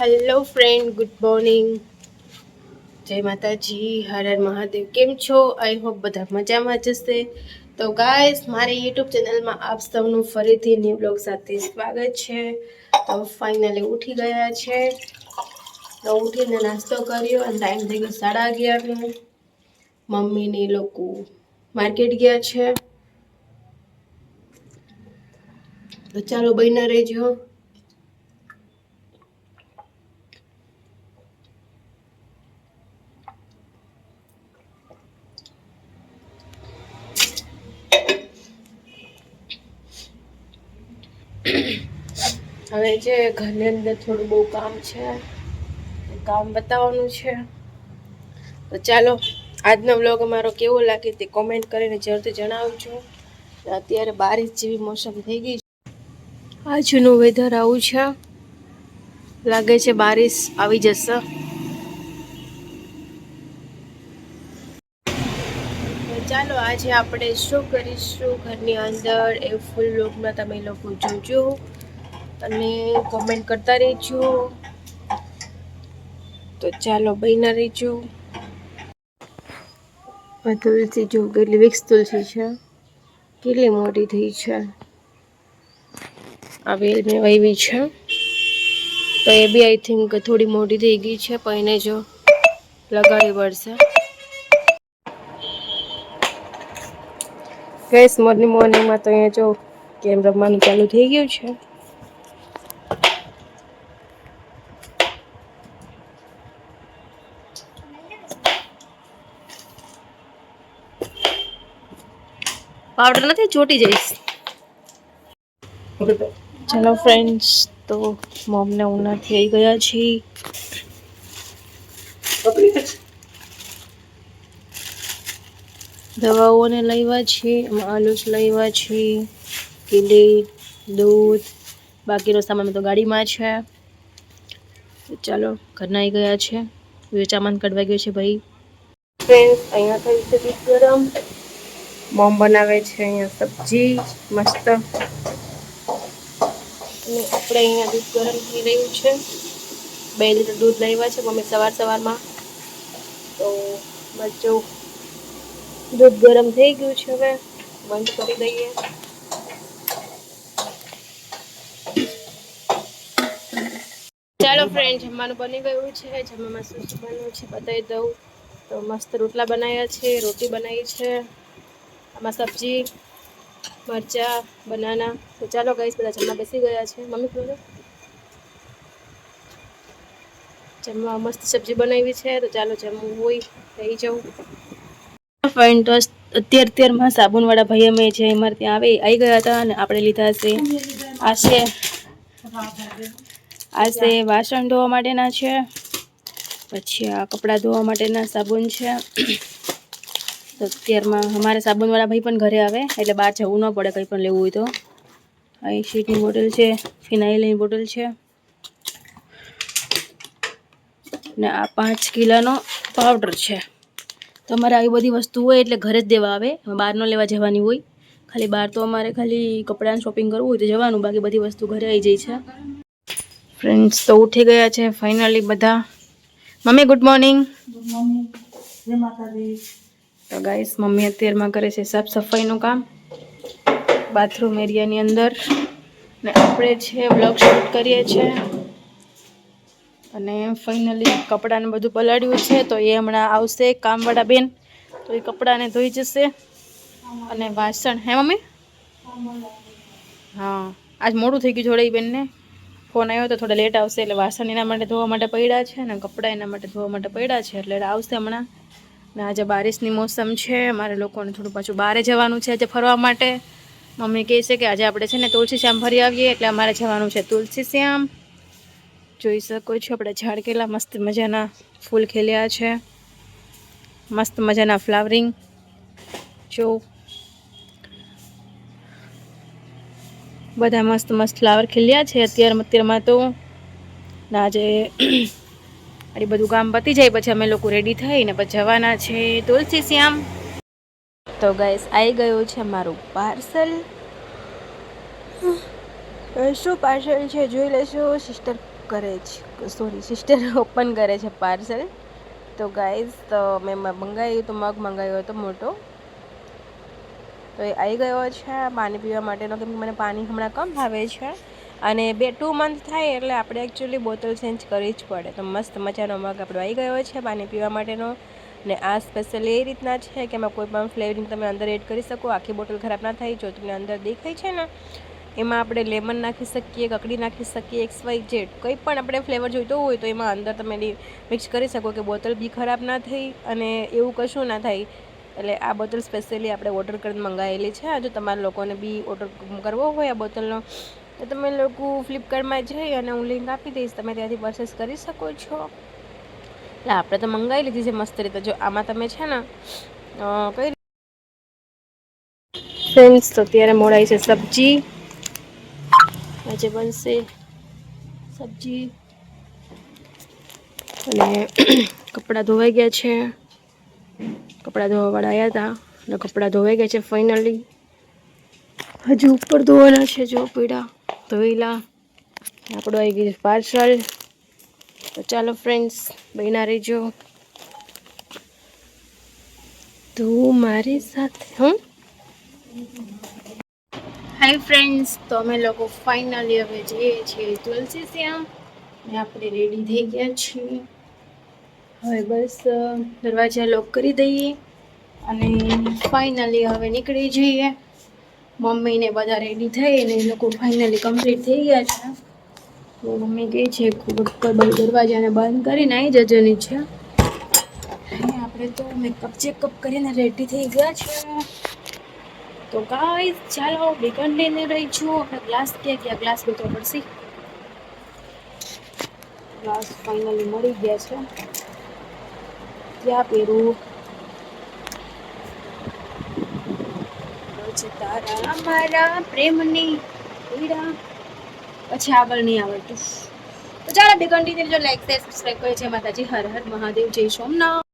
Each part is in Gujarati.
હેલો ફ્રેન્ડ ગુડ મોર્નિંગ જય માતાજી. હર હર મહાદેવ. કેમ છો? આઈ હોપ બધા મજામાં જશે તો ગાઈસ મારી યુટ્યુબ ચેનલમાં આપ સૌનું ફરીથી ન્યૂ બ્લોગ સાથે સ્વાગત છે. તો ફાઇનલી ઉઠી ગયા છે. તો ઉઠીને નાસ્તો કર્યો અને ટાઈમ થઈ ગયો સાડા અગિયારનો. મમ્મીને લોકો માર્કેટ ગયા છે. તો ચાલો બન્યા રહેજો. હવે જે ઘરની અંદર થોડું બહુ કામ છે કામ બતાવવાનું છે. તો ચાલો, આજનો વ્લોગ અમારો કેવો લાગે તે કોમેન્ટ કરીને જરૂરથી જણાવજો. અત્યારે બારિશ જેવી મોસમ થઈ ગઈ છે. આજનું વેધર આવું છે. લાગે છે બારિશ આવી જશે તો ચાલો આજે આપણે શું કરીશું? ઘરની અંદર એ ફૂલ લોકમાં તમે લોકો જોજો અને કોમેન્ટ કરતા રહેજો. તો ચાલો બહીના રહેજો. તુલસી જો કેટલી વિક્સ તુલસી છે. કેટલી મોટી થઈ છે. આ વેલ મેં વાવી છે. તો એ બી આઈ થિંક થોડી મોટી થઈ ગઈ છે, પણ એને જો લગાડવી પડશે. ગેસ મોર્નિંગ મોર્નિંગમાં તો અહીંયા જો ગેમ રમવાનું ચાલુ થઈ ગયું છે. પાવડર નથી? ચોટી જઈશ. ચલો ફ્રેન્ડ્સ તો મોમને ઉના થઈ ગયા છીએ. દવાઓને લાવ્યા છીએ એમાં આલુસ લાવ્યા છીએ કીલી દૂધ બાકીનો સામાન તો ગાડીમાં છે. તો ચાલો, ઘરના આવી ગયા છે. વેચામાન કઢવાઈ ગયું છે ભાઈ. ફ્રેન્ડ્સ અહીંયા થઈ છે દૂધ ગરમ. મોમ બનાવે છે અહીંયા સબ્જી, મસ્ત. અને આપણે અહીંયા દૂધ ગરમ થઈ રહ્યું છે. બે લીટર દૂધ લાવ્યા છે, મમ્મી સવાર સવારમાં. તો બચ્ચો દૂધ ગરમ થઈ ગયું છે હવે બંધ કરી દઈએ ચાલો ફ્રેન્ડ જમવાનું બની ગયું છે જમવામાં શું શું બન્યું છે બતાવી દઉં. તો મસ્ત રોટલા બનાવ્યા છે, રોટી બનાવી છે, આમાં સબ્જી, મરચા, બનાના. તો ચાલો ગઈશ બધા જમવા બેસી ગયા છે. મમ્મી બોલો જમવા મસ્ત સબ્જી બનાવી છે, તો ચાલો જમવું હોય રહી જાઉં. ફાઇન તો અત્યાર અત્યારમાં સાબુનવાળા ભાઈ અમે જે અમારે ત્યાં આવે આવી ગયા હતા અને આપણે લીધા છે. આ છે આ છે વાસણ ધોવા માટેના છે. પછી આ કપડાં ધોવા માટેના સાબુન છે. તો અત્યારમાં અમારે સાબુનવાળા ભાઈ પણ ઘરે આવે, એટલે બહાર જવું ન પડે કંઈ પણ લેવું હોય તો. અહીં શીટની બોટલ છે, ફિનાઇલની બોટલ છે. ને આ પાંચ કિલોનો પાવડર છે. તમારે આવી બધી વસ્તુ હોય એટલે ઘરે જ દેવા આવે. બહાર ન લેવા જવાની હોય. ખાલી બહાર તો અમારે ખાલી કપડાનું શોપિંગ કરવું હોય તો જવાનું. બાકી બધી વસ્તુ ઘરે આવી જાય છે. ફ્રેન્ડ્સ તો ઉઠી ગયા છે ફાઇનલી બધા. મમ્મી ગુડ મોર્નિંગ તો ગાઈસ મમ્મી અત્યારમાં કરે છે સાફ સફાઈનું કામ. બાથરૂમ એરિયાની અંદર. ને આપણે છે બ્લોગ શૂટ કરીએ છીએ. અને ફાઇનલી કપડાને બધું પલાળ્યું છે, તો એ હમણાં આવશે કામવાળા બેન. તો એ કપડાને ધોઈ જશે. અને વાસણ, હે મમ્મી? હા, આજ મોડું થઈ ગયું જોડે એ બેનને. ફોન આવ્યો તો થોડા લેટ આવશે, એટલે વાસણ એના માટે ધોવા માટે પડ્યા છે ને કપડાં એના માટે ધોવા માટે પડ્યા છે, એટલે આવશે હમણાં. ને આજે બારિશની મોસમ છે, મારે લોકોને થોડું પાછું બહારે જવાનું છે આજે ફરવા માટે. મમ્મી કહે છે કે આજે આપણે છે ને તુલસી શ્યામ ફરી આવીએ, એટલે અમારે જવાનું છે તુલસી શ્યામ જોઈ શકો છો. આપણે ઝાડ કેટલા મસ્ત મજાના ફૂલ ખીલ્યા છે. મસ્ત મજાના ફ્લાવરિંગ. જો. બધા મસ્ત મસ્ત ફ્લાવર ખીલ્યા છે. અત્યારે અત્યારમાં તો ને આટલી બધું કામ પતી જાય. પછી અમે લોકો રેડી થઈને પછી જવાના છે તુલસી શ્યામ. તો ગાઈસ આવી ગયું છે મારું પાર્સલ શું પાર્સલ છે જોઈ લેશો સિસ્ટર કરે છે સોરી સિસ્ટર ઓપન કરે છે પાર્સલ તો ગાઈઝ તો મેં મંગાવ્યું તો મગ મંગાવ્યો હતો મોટો. તો એ આવી ગયો છે પાણી પીવા માટેનો, કેમ કે મને પાણી હમણાં કમ ભાવે છે. અને બે ટુ મંથ થાય એટલે આપણે એકચ્યુઅલી બોટલ ચેન્જ કરવી જ પડે. તો મસ્ત મજાનો મગ આપણો આવી ગયો છે પાણી પીવા માટેનો. ને આ સ્પેશિયલ એ રીતના છે કે એમાં કોઈ પણ ફ્લેવરિંગ તમે અંદર એડ કરી શકો, આખી બોટલ ખરાબ ના થાય, જો તમને અંદર દેખાય છે ને એમાં આપણે લેમન નાખી શકીએ, કકડી નાખી શકીએ, એક્સ વાય જેડ કંઈ પણ આપણે ફ્લેવર જોઈતો હોય તો એમાં અંદર તમે મિક્સ કરી શકો કે બોટલ બી ખરાબ ના થઈ અને એવું કશું ના થાય. એટલે આ બોટલ સ્પેશિયલી આપણે ઓર્ડર કરીને મંગાવેલી છે. જો તમારા લોકોને બી ઓર્ડર કરવો હોય આ બોટલનો તો તમે લોકો ફ્લિપકાર્ટમાં જઈ અને હું લિંક આપી દઈશ. તમે ત્યાંથી પરચેસ કરી શકો છો. એટલે આપણે તો મંગાવી લીધી છે મસ્ત રીતે. જો આમાં તમે છે ને કઈ ફ્રેન્ડ્સ તો અત્યારે મોડાઈ છે સબ્જી. આજે બનશે. સબ્જી. અને કપડાં ધોવાઈ ગયા છે. કપડાં ધોવાવાળા આવ્યા હતા અને કપડાં ધોવાઈ ગયા છે ફાઇનલી હજુ ઉપર ધોવાના છે જો પીડા ધોઈલા આપણું આવી ગયું પાર્સલ. તો ચાલો ફ્રેન્ડ્સ બહેના રહેજો. તું મારી સાથે હું હાય ફ્રેન્ડ્સ તો અમે લોકો ફાઇનલી હવે જઈએ છીએ તુલસી શ્યામ ને આપણે રેડી થઈ ગયા છીએ. હવે બસ દરવાજા લોક કરી દઈએ અને ફાઇનલી હવે નીકળી જઈએ. મમ્મીને બધા રેડી થઈ અને એ લોકો ફાઇનલી કમ્પ્લીટ થઈ ગયા છે. તો મમ્મી કહે છે, ખૂબ દરવાજાને બંધ કરીને આવી જજો નીચે. આપણે તો મેકઅપ ચેકઅપ કરીને રેડી થઈ ગયા છે તો ગાઈસ ચાલો બે કન્ટેનર રહી છું આપણે ગ્લાસ ક્યાં ગયા? ગ્લાસ ગોતવા પડશે ગ્લાસ ફાઇનલી મળી ગયા છે. ક્યાં પહેરું તારા મારા પ્રેમની પીડા. પછી આગળ નહીં આવડતું. તો ચાલો બે કન્ટિન્યુ જો લાઈક શેર સબસ્ક્રાઈબ કરે છે માતાજી. હર હર મહાદેવ, જય સોમનાથ.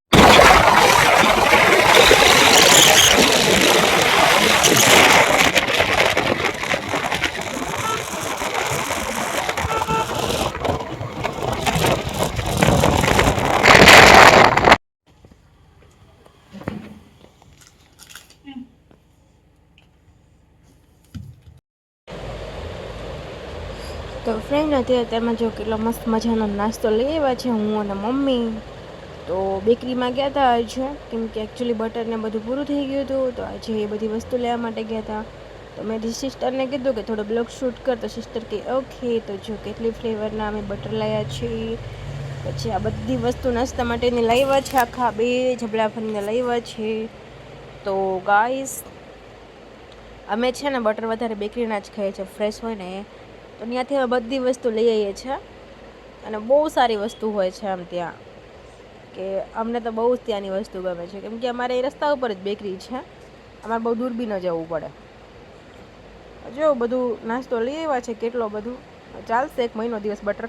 તો ફ્રેન્ડ અત્યારે તેમાં જો કેટલો મસ્ત મજાનો નાસ્તો લઈ આવ્યા છે, હું અને મમ્મી. તો બેકરીમાં ગયા હતા આજે કેમ કે એકચ્યુઅલી બટરને બધું પૂરું થઈ ગયું હતું, તો આજે એ બધી વસ્તુ લેવા માટે ગયા હતા તો મેં સિસ્ટરને કીધું કે થોડો બ્લોગ શૂટ કર, તો સિસ્ટર કે, ઓકે, તો જો કેટલી ફ્લેવરના અમે બટર લાવ્યા છીએ પછી આ બધી વસ્તુ નાસ્તા માટેની લાવ્યા છે, આખા બે જબલા ભરીને લાવ્યા છે. તો ગાઈસ અમે છે ને બટર વધારે બેકરીના જ ખાઈએ છીએ ફ્રેશ હોય ને તો ત્યાંથી અમે બધી વસ્તુ લઈ આવીએ છીએ. અને બહુ સારી વસ્તુ હોય છે આમ ત્યાં. કે અમને તો બહુ જ ત્યાંની વસ્તુ ગમે છે. કેમ કે અમારે એ રસ્તા ઉપર જ બેકરી છે. અમારે બહુ દૂર બી ન જવું પડે. જો બધું નાસ્તો લઈ આવ્યા છે. કેટલો બધું. ચાલશે એક મહિનો દિવસ બટર.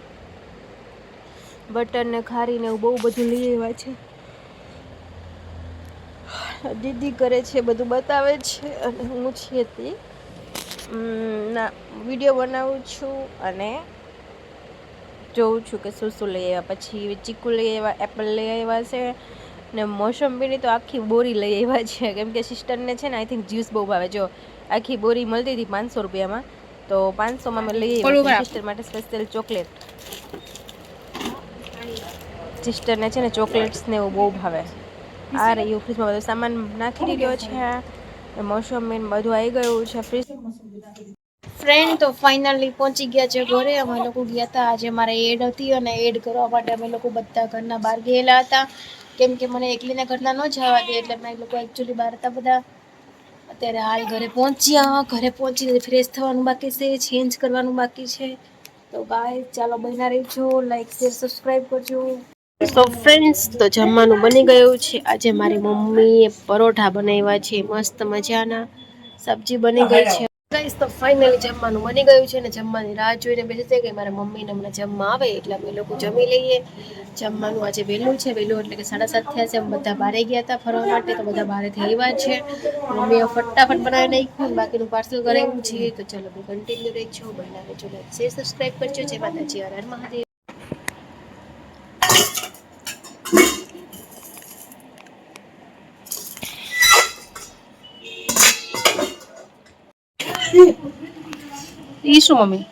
બટર ને ખારી ને એવું બહુ બધું લઈ આવ્યા છે. દીદી કરે છે, બધું બતાવે છે. અને હું છીએ તે ના વીડિયો બનાવું છું અને જોઉં છું કે શું શું લઈ આવ્યા. પછી ચીકુ લઈ આવ્યા એપલ લઈ આવ્યા છે ને મોસંબીની તો આખી બોરી લઈ આવ્યા છે. કેમ કે સિસ્ટરને છે ને આઈ થિંક જ્યુસ બહુ ભાવે. જો આખી બોરી મળતી હતી પાંચસો રૂપિયામાં તો પાંચસોમાં મેં લઈ આવ્યા. સિસ્ટર માટે સ્પેશિયલ ચોકલેટ સિસ્ટરને છે ને ચોકલેટ્સ ને એવું બહુ ભાવે. આ રહ્યું ફ્રીજમાં બધો સામાન નાખી દીધો છે. મોસંબી મેન બધું આવી ગયું છે. ફ્રીજ ફ્રેન્ડ તો ફાઇનલી પહોંચી ગયા છે ઘરે. અમે લોકો ગયા હતા. આજે મારે એડ હતી અને એડ કરવા માટે અમે લોકો બધા ઘરના બહાર ગયેલા હતા. કેમ કે મને એકલીને ઘરના ન જવા દે એટલે અમે લોકો એકચ્યુઅલી બહાર હતા બધા. અત્યારે હાલ ઘરે પહોંચ્યા. ઘરે પહોંચીને ફ્રેશ થવાનું બાકી છે. ચેન્જ કરવાનું બાકી છે. તો ગાય ચાલો બન્યા રહીજો. લાઈક શેર સબસ્ક્રાઈબ કરજો. તો ફ્રેન્ડ્સ તો જમવાનું બની ગયું છે. આજે મારી મમ્મીએ પરોઠા બનાવ્યા છે. મસ્ત મજાના સબ્જી બની ગઈ છે. ગાઈસ તો ફાઇનલી જમવાનું બની ગયું છે ને જમવાની રાહ જોઈને બેસી છે કે મારા મમ્મીને હમણાં જમવા આવે એટલે અમે લોકો જમી લઈએ. જમવાનું આજે વહેલું છે. વહેલું એટલે કે સાડા સાત થયા છે. અમે બધા બહારે ગયા હતા ફરવા માટે. તો બધા બહારેથી આવ્યા છે. મમ્મીએ ફટાફટ બનાવી નાખ્યું બાકીનું પાર્સલ કરાવ્યું છે. તો ચલો કંટિન્યુ રહેજો બનાવે જો લાઈક શેર સબસ્ક્રાઈબ કરજો. જય માતાજી. હર મહાદેવ. ઈ શું મમ્મી